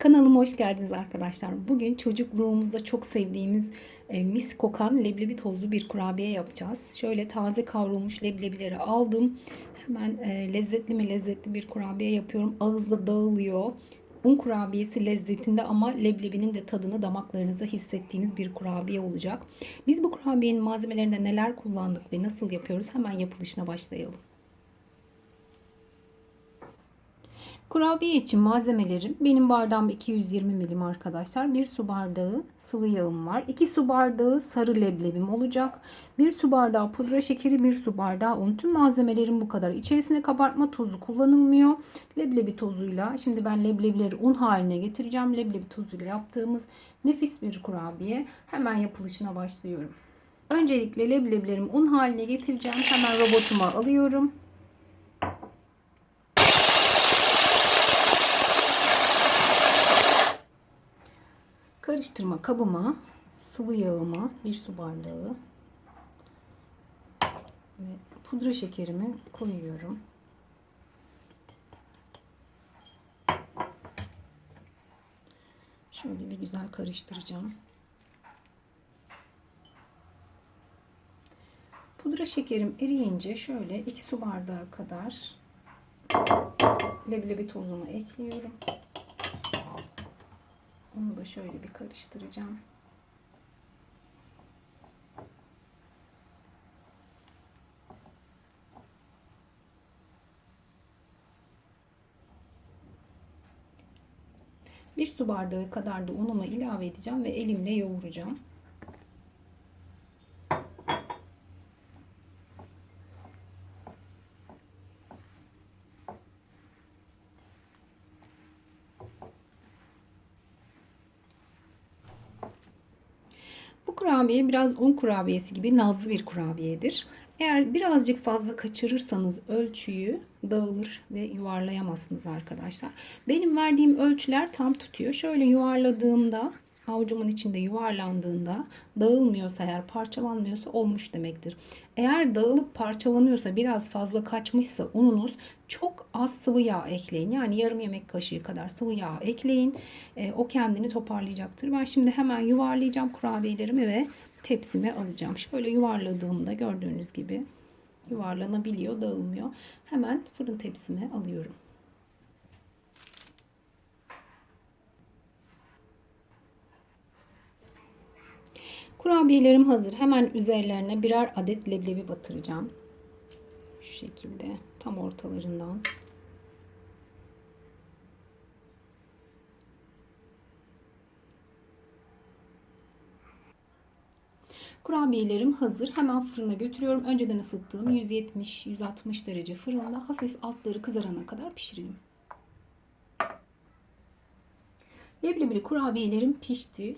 Kanalıma hoş geldiniz arkadaşlar. Bugün çocukluğumuzda çok sevdiğimiz e, mis kokan leblebi tozlu bir kurabiye yapacağız. Şöyle taze kavrulmuş leblebileri aldım. Hemen e, lezzetli mi lezzetli bir kurabiye yapıyorum. Ağızda dağılıyor. Un kurabiyesi lezzetinde ama leblebinin de tadını damaklarınızda hissettiğiniz bir kurabiye olacak. Biz bu kurabiyenin malzemelerinde neler kullandık ve nasıl yapıyoruz hemen yapılışına başlayalım. Kurabiye için malzemelerim benim bardağım 220 milim arkadaşlar. 1 su bardağı sıvı yağım var. 2 su bardağı sarı leblebim olacak. 1 su bardağı pudra şekeri, 1 su bardağı un. Tüm malzemelerim bu kadar. İçerisinde kabartma tozu kullanılmıyor. Leblebi tozuyla şimdi ben leblebileri un haline getireceğim. Leblebi tozuyla yaptığımız nefis bir kurabiye. Hemen yapılışına başlıyorum. Öncelikle leblebilerimi un haline getireceğim. Hemen robotuma alıyorum. Karıştırma kabıma sıvı yağımı bir su bardağı ve pudra şekerimi koyuyorum. Şöyle bir güzel karıştıracağım. Pudra şekerim eriyince şöyle 2 su bardağı kadar leblebi tozumu ekliyorum. Onu da şöyle bir karıştıracağım. Bir su bardağı kadar da unumu ilave edeceğim ve elimle yoğuracağım. Bu kurabiye biraz un kurabiyesi gibi nazlı bir kurabiyedir. Eğer birazcık fazla kaçırırsanız ölçüyü dağılır ve yuvarlayamazsınız arkadaşlar. Benim verdiğim ölçüler tam tutuyor. Şöyle yuvarladığımda avucumun içinde yuvarlandığında dağılmıyorsa eğer parçalanmıyorsa olmuş demektir. Eğer dağılıp parçalanıyorsa biraz fazla kaçmışsa ununuz çok az sıvı yağ ekleyin. Yani yarım yemek kaşığı kadar sıvı yağ ekleyin. E, o kendini toparlayacaktır. Ben şimdi hemen yuvarlayacağım kurabiyelerimi ve tepsime alacağım. Şöyle yuvarladığımda gördüğünüz gibi yuvarlanabiliyor, dağılmıyor. Hemen fırın tepsime alıyorum. Kurabiyelerim hazır. Hemen üzerlerine birer adet leblebi batıracağım. Şu şekilde tam ortalarından. Kurabiyelerim hazır. Hemen fırına götürüyorum. Önceden ısıttığım 170-160 derece fırında hafif altları kızarana kadar pişirelim. Leblebili kurabiyelerim pişti.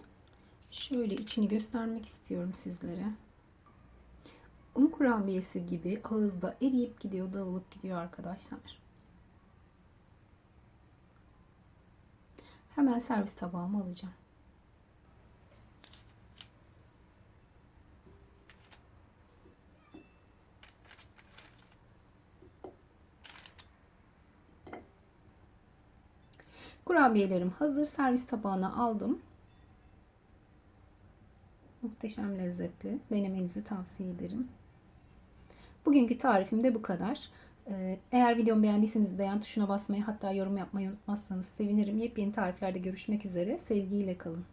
Şöyle içini göstermek istiyorum sizlere. Un kurabiyesi gibi ağızda eriyip gidiyor, dağılıp gidiyor arkadaşlar. Hemen servis tabağıma alacağım. Kurabiyelerim hazır. Servis tabağına aldım. Muhteşem lezzetli. Denemenizi tavsiye ederim. Bugünkü tarifim de bu kadar. Ee, eğer videomu beğendiyseniz beğen tuşuna basmayı hatta yorum yapmayı unutmazsanız sevinirim. Yepyeni tariflerde görüşmek üzere. Sevgiyle kalın.